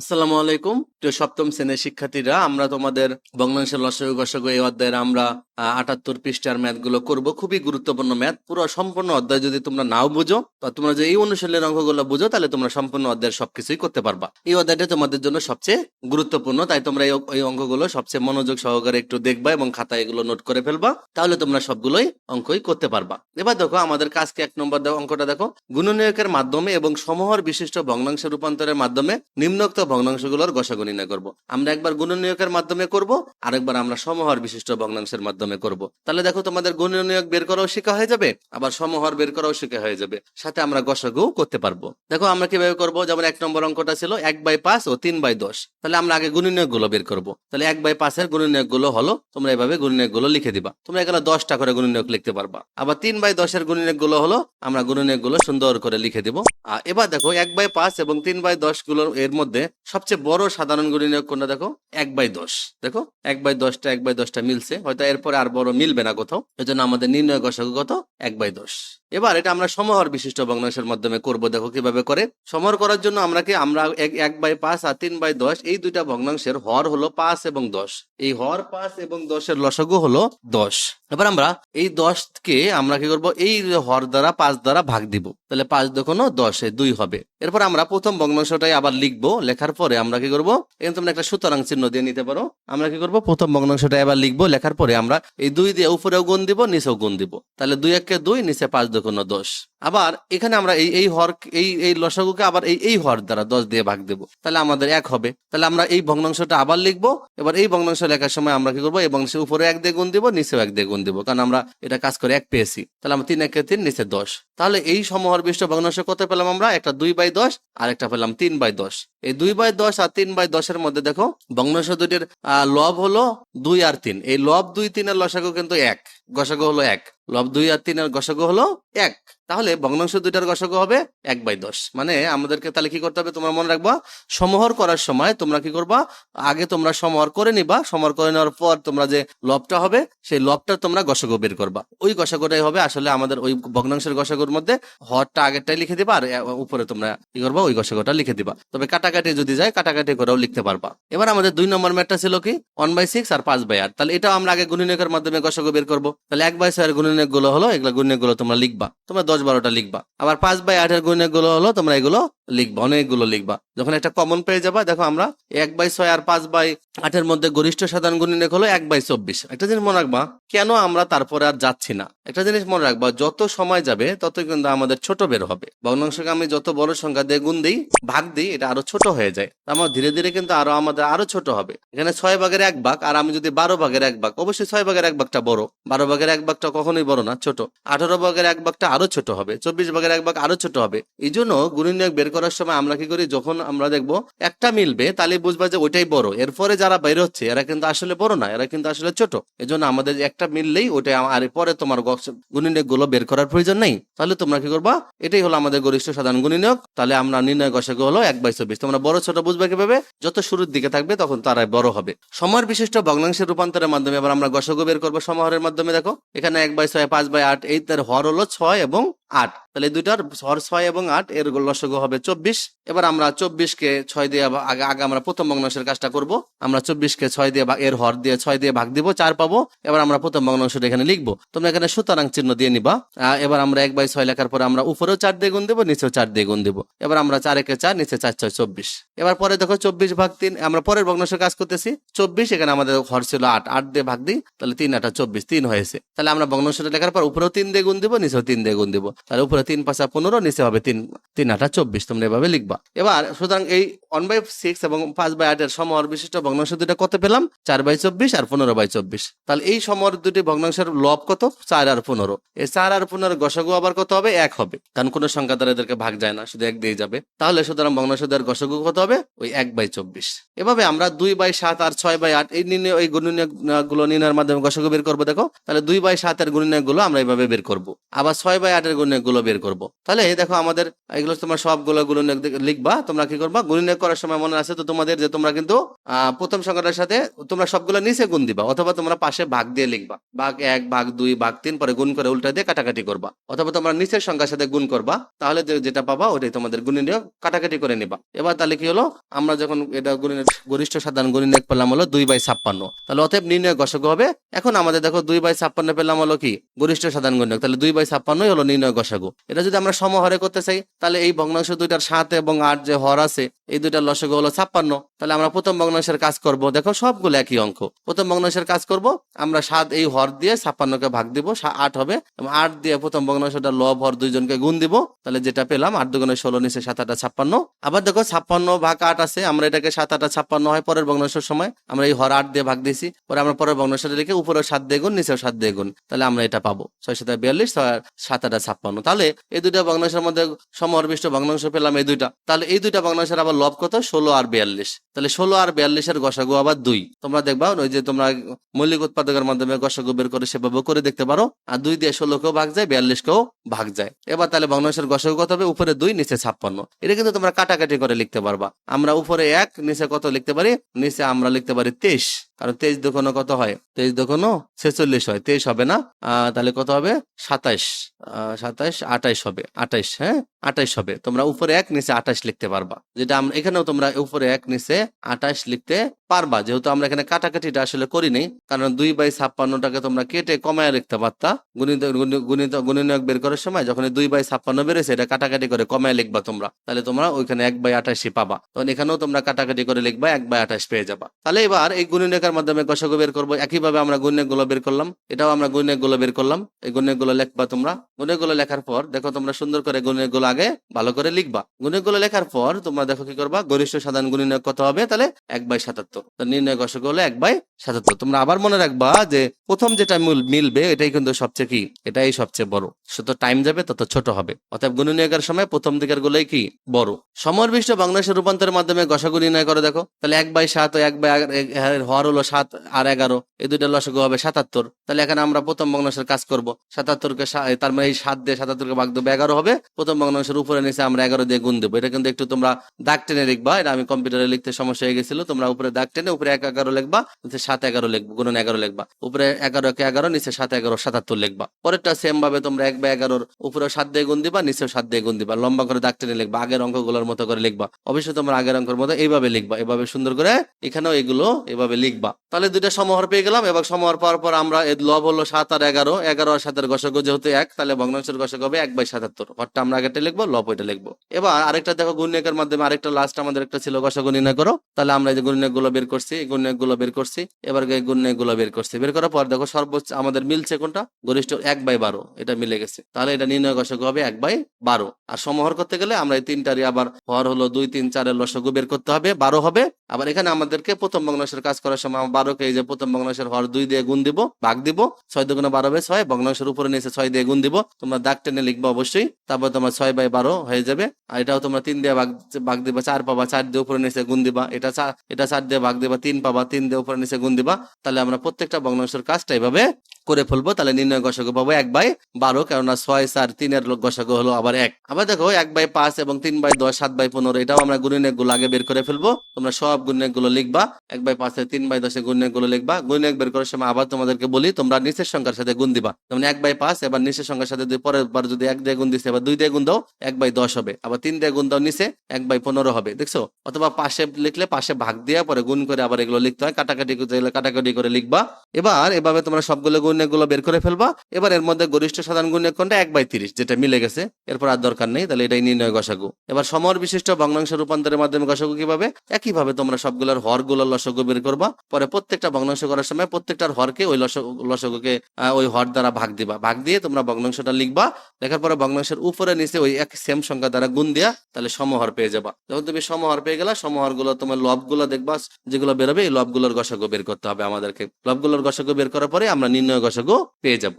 আসসালামু আলাইকুম। প্রিয় সপ্তম শ্রেণির শিক্ষার্থীরা আমরা তোমাদের বঙ্গাংশের লসাগু এই অধ্যায়ের আমরা আটাত্তর পৃষ্ঠার ম্যাথগুলো করব। খুবই গুরুত্বপূর্ণ ম্যাথ। পুরো সম্পূর্ণ অধ্যায় যদি তোমরা নাও বুঝো, বা তোমরা যদি এই অনুশীলনের অঙ্কগুলো বুঝো, তাহলে তোমরা সম্পূর্ণ অধ্যায়ের সবকিছুই করতে পারবা। এই অধ্যায়টা তোমাদের জন্য সবচেয়ে গুরুত্বপূর্ণ, তাই তোমরা এই অঙ্কগুলো সবচেয়ে মনোযোগ সহকারে একটু দেখবা এবং খাতায় এগুলো নোট করে ফেলবা, তাহলে তোমরা সবগুলোই অঙ্কই করতে পারবা। এবার দেখো, আমাদের কাজকে এক নম্বর অঙ্কটা দেখো। গুণনীয়কের মাধ্যমে এবং সমহর বিশিষ্ট ভগ্নাংশ রূপান্তরের মাধ্যমে নিম্নোক্ত ভগ্নাংশগুলোর গসাগু নির্ণয় করব। আমরা একবার গুণনীয়কের মাধ্যমে করব, আরেকবার আমরা সমহর বিশিষ্ট ভগ্নাংশের মাধ্যমে করব। তাহলে দেখো তোমাদের গুণনীয়ক বের করাও শেখা হয়ে যাবে, আবার সমহর বের করাও শেখা হয়ে যাবে। সাথে আমরা গসাগু করতে পারব। দেখো আমরা কীভাবে করব? যেমন এক নম্বর অঙ্কটা ছিল এক বাই পাঁচ ও তিন বাই দশ। তাহলে আমরা আগে গুণনীয়কগুলো বের করব। তাহলে এক বাই পাঁচের গুণনীয়কগুলো হলো, তোমরা এভাবে গুণনীয়কগুলো লিখে দিবা। তোমরা এখানে দশটা করে গুণনীয়ক লিখতে পারবা। আবার তিন বাই দশের গুণনীয়কগুলো হলো, আমরা গুণনীয়কগুলো সুন্দর করে লিখে দিব। আর এবার দেখো এক বাই পাঁচ এবং তিন বাই দশগুলোর এর মধ্যে সবচেয়ে বড় সাধারণ গুণনীয়ক কোনটা দেখো? এক বাই দশ। দেখো, এক বাই দশটা, এক বাই দশটা মিলছে। হয়তো এরপরে আর বড় মিলবে না কোথাও। এজন্য আমাদের নির্ণয় কত? এক বাই দশ। এবার এটা আমরা সমহর বিশিষ্ট ভগ্নাংশের মাধ্যমে করব, দেখো কীভাবে করে। সমহর করার জন্য আমরা কি আমরা এক বাই পাঁচ আর তিন বাই দশ, এই দুইটা ভগ্নাংশের হর হলো পাঁচ এবং দশ। এই হর পাঁচ এবং দশের লসগু হলো দশ। এবার আমরা এই দশকে আমরা কি করব? এই হর দ্বারা পাঁচ দ্বারা ভাগ দিব। তাহলে পাঁচ দোকানো দশে দুই হবে। এরপর আমরা প্রথম ভগ্নাংশটাই আবার লিখব। লেখার পরে আমরা কি করব? এখানে তোমরা একটা সুতরাং চিহ্ন দিয়ে নিতে পারো। আমরা কি করব? প্রথম ভগ্নাংশটা এবার লিখব। লেখার পরে আমরা এই দুই দিয়ে উপরেও গুণ দিব, নিচেও গুণ দিব। তাহলে দুই একে দুই, নিচে পাঁচ দোকানো দশ। আবার এখানে আমরা এই এই হর, এই এই লসাগুকে আবার এই এই হর দ্বারা দশ দিয়ে ভাগ দেব। তাহলে আমাদের এক হবে। তাহলে আমরা এই ভগ্নাংশটা আবার লিখব। এবার এই ভগ্নাংশ লেখার সময় আমরা কি করব? এই ভগ্নাংশের উপরে এক দিয়ে গুণ দিব, নিচেও এক দিয়ে গুণ দিব। কারণ আমরা এটা কাজ করে এক পেয়েছি। তাহলে আমরা তিন একে তিন, নিচে দশ। তাহলে এই সমহর বিষ্ট ভগ্নাংশ কত পেলাম আমরা? একটা দুই বাই দশ, আর একটা পেলাম তিন বাই দশ। এই দুই বাই দশ আর তিন বাই দশের মধ্যে দেখো, ভগ্নাংশ দুটির লব হলো দুই আর তিন। এই লব দুই তিনের লসাগু কিন্তু এক। গসাগু হলো এক। লব দুই আর তিনের গসাগু হলো এক। তাহলে ভগ্নাংশ দুইটার গসাগু হবে এক বাই দশ। মানে আমাদেরকে তাহলে কি করতে হবে? তোমরা মনে রাখবা, সমহর করার সময় তোমরা কি করবা? আগে তোমরা সমহর করে নিবা। সমহর করে নেওয়ার পর তোমরা যে লবটা হবে, সেই লবটা তোমরা গসাগু বের করবা। ওই গসাগুটাই হবে আসলে আমাদের ওই ভগ্নাংশের গসাগুর মধ্যে হরটা আগেরটাই লিখে দিবা আর উপরে তোমরা কি করবা? ওই গসাগুটা লিখে দিবা। তবে কাটাকাটি যদি যায়, কাটাকাটি করেও লিখতে পারবা। এবার আমাদের দুই নম্বর ম্যাটটা ছিল কি? ওয়ান বাই সিক্স আর পাঁচ বাই আট। তাহলে এটাও আমরা আগে গুণনীয়কের মাধ্যমে গসাগু বের করব। তাহলে এক বাই ছয়ের গুণনীয়কগুলো হলো, এগুলো গুণনীয়কগুলো তোমরা লিখবা। তোমরা দশ বারোটা লিখবা। আবার পাঁচ বাই আটের গুণনীয়কগুলো হলো, তোমরা এগুলো লিখবা, অনেকগুলো লিখবা। যখন একটা কমন পেয়ে যাবা, দেখো আমরা এক বাই ছয় আর পাঁচ বাই আটের মধ্যে গরিষ্ঠ সাধারণ গুণনীয়ক হলো এক বাই চব্বিশ। একটা জিনিস মনে রাখবা, কেন আমরা তারপরে আর যাচ্ছি না? একটা জিনিস মনে রাখবা, যত সময় যাবে তত কিন্তু আমাদের ছোট বের হবে। ভগ্নাংশকে আমি যত বড় সংখ্যা দিয়ে গুণ দিই, ভাগ দিই, এটা আরও ছোট হয়ে যায়। আমার ধীরে ধীরে কিন্তু আরও আমাদের আরও ছোট হবে। এখানে ছয় ভাগের এক ভাগ, আর আমি যদি বারো ভাগের এক ভাগ, অবশ্যই ছয় ভাগের এক ভাগটা বড়। বারো ভাগের এক ভাগটা কখনোই বড় না, ছোট। আঠারো ভাগের এক ভাগটা আরও ছোট হবে। চব্বিশ ভাগের এক ভাগ আরও ছোট হবে। এই জন্য গুণনীয়ক বের করার সময় আমরা কি করি? যখন আমরা দেখব একটা মিলবে, তাহলে বুঝবা যে ওইটাই বড়। এরপরে যারা বের হচ্ছে, এরা কিন্তু আসলে বড় না, এরা কিন্তু আসলে ছোট। এজন্য আমাদের একটা মিললেই ওইটাই আর পরে তোমার গুণনীয়কগুলো বের করার প্রয়োজন নেই। তাহলে তোমরা কি করবা? এটাই হলো আমাদের গরিষ্ঠ সাধারণ গুণনীয়ক। তাহলে আমরা নির্ণয় গসাগু হলো এক বাই চব্বিশ। তোমরা বড় ছোট বুঝবে কীভাবে? যত শুরুর দিকে থাকবে, তখন তারাই বড় হবে। সময়ের বিশিষ্ট ভগ্নাংশের রূপান্তরের মাধ্যমে এবার আমরা গসাগু বের করব সমহরের মাধ্যমে, দেখো। এখানে এক বাই ছয়, পাঁচ বাই আট, এই তার হর হলো ছয় এবং আট। তাহলে দুইটার হর ছয় এবং আট, এর লসগু হবে চব্বিশ। এবার আমরা চব্বিশ কে ছয় দিয়ে আগে আগে আমরা প্রথম ভগ্নাংশের কাজটা করব। আমরা চব্বিশ কে ছয় দিয়ে এর হর দিয়ে ছয় দিয়ে ভাগ দিব, চার পাবো। এবার আমরা প্রথম ভগ্নাংশটা এখানে লিখব। তোমরা এখানে সুতরাং চিহ্ন দিয়ে নিবা। এবার আমরা এক বাই ছয় লেখার পরে আমরা উপরেও চার দিয়ে গুণ দেবো, নিচেও চার দিয়ে গুণ দেবো। এবার আমরা চার একে চার, নিচে চার, ছয়, চব্বিশ। এবার পরে দেখো চব্বিশ ভাগ তিন, আমরা পরের ভগ্নাংশের কাজ করতেছি। চব্বিশ, এখানে আমাদের হর ছিল আট। আট দিয়ে ভাগ দিই, তাহলে তিন আটা চব্বিশ, তিন হয়েছে। তাহলে আমরা ভগ্নাংশটা লেখার পর উপরেও তিন দিয়ে গুণ দিব, নিচেও তিন দিয়ে গুণ দিব। তাহলে উপরে তিন পাঁচা পনেরো, নিচে হবে তিন তিন আটা চব্বিশ, তোমরা এভাবে লিখবা। এবার, সুতরাং এই ওয়ান বাই সিক্স এবং পাঁচ বাই আটের সমহর বিশিষ্ট ভগ্নাংশ দুটা কত পেলাম? চার বাই চব্বিশ আর পনেরো বাই চব্বিশ। তাহলে এই সমহর দুটি ভগ্নাংশের লব কত? চার আর পনেরো। এই চার আর পনেরো গসাগু আবার কত হবে? এক হবে। কারণ কোনো সংখ্যা দ্বারা এদেরকে ভাগ যায় না, শুধু এক দিয়ে যাবে। তাহলে সুতরাং ভগ্নাংশ দ্বারা গসাগু কত হবে? ওই এক বাই চব্বিশ। এভাবে আমরা দুই বাই সাত আর ছয় বাই আট, এই নির্ণয়, এই গুলো নির্ণয়ের মাধ্যমে গসাগু বের করব, দেখো। তাহলে দুই বাই সাতের গুণনীয়কগুলো আমরা এইভাবে বের করব। আবার ছয় বাই আটের গুণ গুলো বের করব। তাহলে দেখো আমাদের এগুলো তোমরা সবগুলো গুলো লিখবা, তোমরা কি করবা? গুণনীয় করার সময় মনে আছে তো তোমাদের যে তোমরা কিন্তু প্রথম সংখ্যাটার সাথে তোমরা সবগুলো নিচে গুণ দিবা, অথবা তোমরা পাশে ভাগ দিয়ে লিখবা। ভাগ এক, ভাগ দুই, ভাগ তিন, পরে গুণ করে উল্টা দিয়ে কাটাকাটি করবা। অথবা তোমরা নিচের সংখ্যার সাথে গুণ করবা, তাহলে যেটা পাবা ওটাই তোমাদের গুণনীয় কাটাকাটি করে নিবা। এবার তাহলে কি হলো? আমরা যখন এটা গুণনীয়, গরিষ্ঠ সাধারণ গুণনীয় পেলাম হলো দুই বাই ছাপ্পান্ন। তাহলে অতএব নির্ণয় গসক হবে। এখন আমাদের দেখো দুই বাই ছাপ্পান্ন পেলাম হলো কি? গরিষ্ঠ সাধারণ গুণনীয়। তাহলে দুই বাই ছাপ্পান্নই হলো নির্ণয় গসাগু। এটা যদি আমরা সমহরে করতে চাই, তাহলে এই ভগ্নাংশ দুইটার সাত এবং আট যে হর আছে, এই দুইটার লসগু হলো ছাপ্পান্ন। তাহলে আমরা প্রথম ভগ্নাংশের কাজ করব, দেখো সবগুলো একই অঙ্ক। প্রথম ভগ্নাংশের কাজ করব, আমরা সাত এই হর দিয়ে ছাপ্পান্নকে ভাগ দিব আট হবে, এবং আট দিয়ে প্রথম ভগ্নাংশটা লব হর দুইজনকে গুণ দিব, তাহলে যেটা পেলাম, আট দুগুণে ষোলো নিচে সাত আটা ছাপ্পান্ন। আবার দেখো ছাপ্পান্ন ভাগ আট আছে, আমরা এটাকে সাত আটা ছাপ্পান্ন হয় পরের ভগ্নাংশের সময়, আমরা এই হর আট দিয়ে ভাগ দিয়েছি, পরে আমরা পরের ভগ্নাংশটা লিখে উপরে সাত দিয়ে গুণ, নিচেও সাত দিয়ে গুণ, তাহলে আমরা এটা পাবো। ছয় সাত বিয়াল্লিশ, ছয় সাত আটা ছাপ্পান্ন। তাহলে এই দুইটা ভগ্নাংশের মধ্যে সমহরবিষ্ট ভগ্নাংশ পেলাম এই দুইটা। তাহলে এই দুইটা ভগ্নাংশের আবার লব কত? ষোলো আর বিয়াল্লিশ। তাহলে ষোলো আর বিয়াল্লিশের গসাগু আবার দুই। তোমরা দেখবা, ওই যে তোমরা মৌলিক উৎপাদকের মাধ্যমে গসাগু বের করে সেভাবে করে দেখতে পারো। আর দুই দিয়ে ষোলোকেও ভাগ যায়, বিয়াল্লিশকেও ভাগ যায়। এবার তাহলে ভগ্নাংশের গসাগু কত হবে? উপরে দুই, নিচে ছাপ্পান্ন। এটা কিন্তু তোমরা কাটাকাটি করে লিখতে পারবা। আমরা উপরে এক, নিচে কত লিখতে পারি? নিচে আমরা লিখতে পারি তেইশ। কারণ তেইশ দোকানো কত হয়? তেইশ দোকানো ছেচল্লিশ হয়। তেইশ হবে না? তাহলে কত হবে? সাতাইশ সাতাইশ, আটাইশ হবে। আঠাশ হ্যাঁ? আঠাশ হবে। তোমরা উপরে এক, নিচে আঠাশ লিখতে পারবা। যেটা আমরা এখানেও তোমরা উপরে এক, নিচে আঠাশ লিখতে পারবা। যেহেতু আমরা এখানে কাটাকাটিটা আসলে করিনি, কারণ দুই বাই ছাপ্পান্নটাকে তোমরা কেটে কমায় লিখতে পারতা। গুণিত গুণি- গুণিত গুণনীয়ক বের করার সময় যখন দুই বাই ছাপ্পান্ন বেড়েছে এটা কাটাকাটি করে কমায় লিখবা তোমরা। তাহলে তোমরা ওইখানে এক বাই আঠাশই পাবা। তখন এখানেও তোমরা কাটাকাটি করে লিখবা, এক বাই আঠাশ পেয়ে যাবা। তাহলে এবার এই গুণনীয়কের মাধ্যমে গসাগু বের করব। একইভাবে আমরা গুলো বের করলাম। এটাও আমরা গুলো বের করলাম। এই গুলো লিখবা তোমরা। গুলো লেখার পর দেখো তোমরা সুন্দর করে গুণনীয়কগুলো আগে ভালো করে লিখবা। গুণনীয়কগুলো লেখার পর তোমরা দেখো কি করবা? গরিষ্ঠ সাধারণ গুণনীয়ক কত হবে? তাহলে এক বাই সাতাত্তর। নির্ণয় হলো এক বাই সাতাত্তর। তোমরা আবার মনে রাখবা যে প্রথম যেটা মিলবে, এটাই কিন্তু সবচেয়ে কি? এটাই সবচেয়ে বড়। টাইম যাবে, তত ছোট হবে। গুণনীয়কের সময় প্রথম দিকের গুলোই কি? বড়। সমরবিষ্ট বাংলাদেশের রূপান্তরের মাধ্যমে গসাগু নির্ণয় করে দেখো। তাহলে এক বাই সাত এক বাই হর হলো সাত আর এগারো। এই দুইটা লসগু হবে সাতাত্তর। তাহলে এখানে আমরা প্রথম ভগ্নাংশের কাজ করব। সাতাত্তরকে তার মানে এই সাত দিয়ে সাতাত্তরকে ভাগ দেবো এগারো হবে। প্রথম ভগ্নাংশের উপরে নিচে আমরা এগারো দিয়ে গুণ দেবো। এটা কিন্তু একটু তোমরা দাগ টেনে লিখবা এটা আমি কম্পিউটারে লিখতে সমস্যা হয়ে গেছিল। তোমরা উপরে দাগ টেনে উপরে এক এগারো লিখবা, নিচে সাত এগারো লিখব, গুণন এগারো লিখবা। উপরে এগারো কে এগারো, নিচে সাত এগারো, সাতাত্তর লিখবা। পরেরটা সেম ভাবে তোমরা এক বা এগারোর উপরে সাত দিয়ে গুণ দিবা, নিচেও সাত দিয়ে গুণ দিবা। লম্বা করে দাগ টেনে লিখবা, আগের অঙ্কগুলোর মতো করে লিখবা। অবশ্যই তোমরা আগের অঙ্কের মতো এইভাবে লিখবা, এভাবে সুন্দর করে এখানেও এগুলো এভাবে লিখবা। তাহলে দুইটা সমহর পেয়ে গেলাম, এবং সমহর পাওয়ার পর আমরা লব হলো সাত আর এগারো। এগারো আর সাতের গসক যেহেতু এক, তাহলে ভগ্নাংশের গসক হবে এক বাই সাতাত্তর। হরটা আমরা আগেটা লিখব, লব ওইটা লিখব। এবার আরেকটা দেখো গুণনীয়কের মাধ্যমে আরেকটা লাস্ট আমাদের একটা ছিল গসক নির্ণয় করো। তাহলে আমরা এই যে গুণনীয়কগুলো বের করছি, এই গুণনীয়কগুলো বের করছি, এবার এই গুণনীয়কগুলো বের করছি। বের করার পর দেখো সর্বোচ্চ আমাদের মিলছে কোনটা? গরিষ্ঠ এক বাই বারো, এটা মিলে গেছে। তাহলে এটা নির্ণয় গসক হবে এক বাই বারো। আর সমহর করতে গেলে আমরা এই তিনটারই আবার হর হলো দুই, তিন, চারের লসগু বের করতে হবে, বারো হবে। আবার এখানে আমাদেরকে প্রথম ভগ্নাংশের কাজ করার সময় বারোকে এই যে প্রথম ভগ্নাংশের হর দুই দিয়ে গুণ দিব, ভাগ দিব, ছয় দুগুণে বারো বাই ছয়, ভগ্নাংশের উপরে নিচে ছয় দিয়ে গুণ দিব। তোমরা দাগ টেনে লিখবা অবশ্যই, তারপর তোমার ছয় বাই বারো হয়ে যাবে। আর এটাও তোমরা তিন দিয়ে ভাগ ভাগ দিবা, চার পাবা, চার দিয়ে উপরে নিচে গুণ দিবা। এটা এটা চার দিয়ে দিবা, তিন পাবা, তিন দিয়ে উপরে নিচে গুণ দিবা, তাহলে আমরা প্রত্যেকটা ভগ্নাংশের কাজটা এভাবে করে ফেলব, তাহলে নির্ণয় গসাগু পাবো এক বাই বারো, কেননা ছয়, চার, তিনের গসাগু হলো আবার এক। আবার দেখো, এক বাই পাঁচ এবং তিন বাই দশ, সাত বাই পনেরো, এটাও আমরা গুণিনেকগুলো আগে বের করে ফেলব। তোমরা সব গুণিনেকগুলো লিখবা, এক বাই পাঁচে তিন বাই দশে গুণিনেকগুলো লিখবা। গুণিনেক বের করার সময় আবার তোমাদেরকে বলি, তোমরা নিচের সংখ্যার সাথে গুণ দিবা। যেমন এক বাই পাঁচ, এবার নিচের সংখ্যার সাথে পরের বার যদি এক দিয়ে গুণ দিছে, এবার দুই দিয়ে গুণ দাও, এক বাই দশ হবে। আবার তিন দিয়ে গুণ দাও নিচে, এক বাই পনেরো হবে, দেখছ? অথবা পাশে লিখলে পাশে ভাগ দিয়ে পরে গুণ করে আবার এগুলো লিখতে হয়। কাটাকাটি কাটাকাটি করে লিখবা। এবার এভাবে তোমরা সবগুলো গুণেক গুলো বের করে ফেলবা। এবার এর মধ্যে গরিষ্ঠ সাধারণ গুণেক কোনটা এক বাই তিরিশ, যেটা মিলে গেছে। এরপর আর দরকার নেই, তাহলে এটাই নির্ণয় গসাগু। এবার সমর বিশিষ্ট ভগ্নাংশ রূপান্তরের মাধ্যমে গসাগু কীভাবে? একইভাবে তোমরা সবগুলোর হরগুলোর লসগু বের করবা। পরে প্রত্যেকটা ভগ্নাংশ করার সময় প্রত্যেকটার হরকে ওই লসগুকে ওই হর দ্বারা ভাগ দিবা। ভাগ দিয়ে তোমরা ভগ্নাংশটা লিখবা। লেখার পরে ভগ্নাংশের উপরে নিচে ওই এক সেম সংখ্যা দ্বারা গুণ দিয়া তাহলে সমহর পেয়ে যাবা। যখন তুমি সমহর পেয়ে গেলা সমহরগুলো তোমার লবগুলো দেখবা, যেগুলো বেরোবে, এই লবগুলোর গসাগু বের করতে হবে আমাদেরকে। লবগুলোর গসাগু বের করার পরে আমরা নির্ণয় গসাগু পেয়ে যাব।